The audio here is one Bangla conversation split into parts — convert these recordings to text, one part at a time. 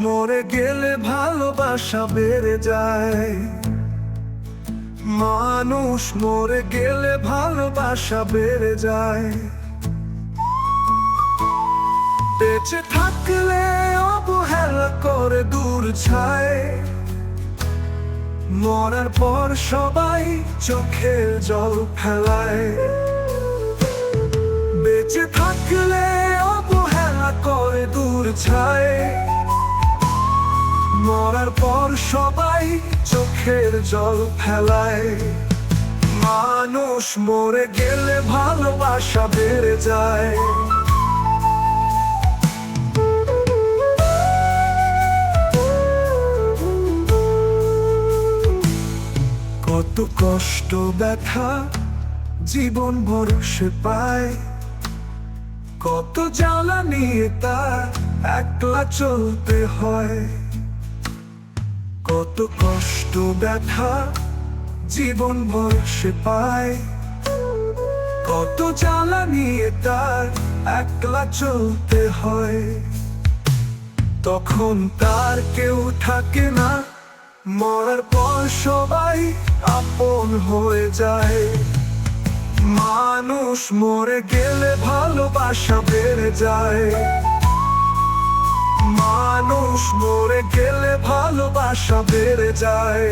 মরে গেলে ভালোবাসা বেড়ে যায়। মানুষ মরে গেলে ভালোবাসা বেড়ে যায়। বেঁচে থাকলে অবহেলা করে দূর ছায়। মরার পর সবাই চোখে জল ফেলায়। বেঁচে থাকলে অবহেলা করে দূর ছায়। মরার পর সবাই চোখের জল ফেলায়। মানুষ মরে গেলে ভালোবাসা বেড়ে যায়। কত কষ্ট, ব্যথা জীবন ভরসে পায়। কত জ্বালা নিয়ে তার একলা চলতে হয়। কত কষ্ট ব্যথা জীবন ভরসে পায়। কত জ্বালা নিয়ে তার একলা চলতে হয়। তখন তার কেউ থাকে না, মরার পর সবাই আপন হয়ে যায়। মানুষ মরে গেলে ভালোবাসা বেড়ে যায়। মানুষ মরে গেলে ভালোবাসা বেড়ে যায়।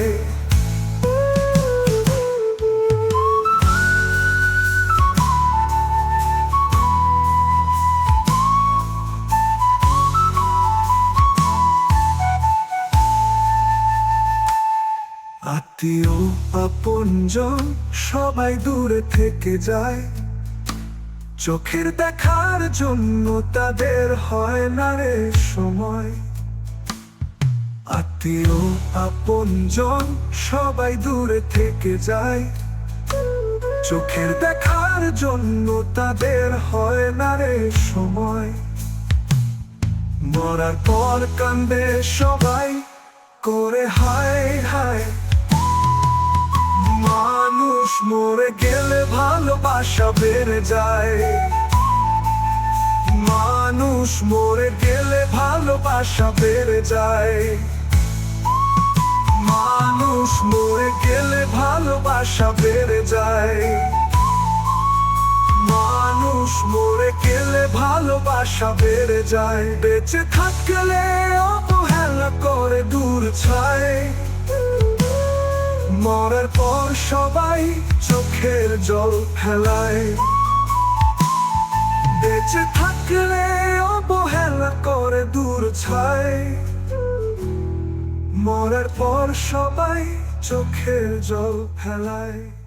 আত্মীয় আপনজন সবাই দূরে থেকে যায়। চোখের দেখার জন্য তাদের হয় না রে সময়। আত্মীয়, আপনজন সবাই দূরে থেকে যায়। চোখের দেখার জন্য তাদের হয় না রে সময়। মরার পর কান্দে সবাই, করে হায় হায়। মানুষ মরে গেলে ভালোবাসা বেড়ে যায়। মানুষ মরে গেলে ভালোবাসা বেড়ে যায়। মানুষ মরে গেলে ভালোবাসা বেড়ে যায়। মানুষ মরে গেলে ভালোবাসা বেড়ে যায়। বেঁচে থাকলে অবহেলা করে দূর ছায়। মরার পর সবাই চোখের জল ফেলায়। বেঁচে থাকলে অবহেলা করে দূর ছায়। মরার পর সবাই চোখের জল ফেলায়।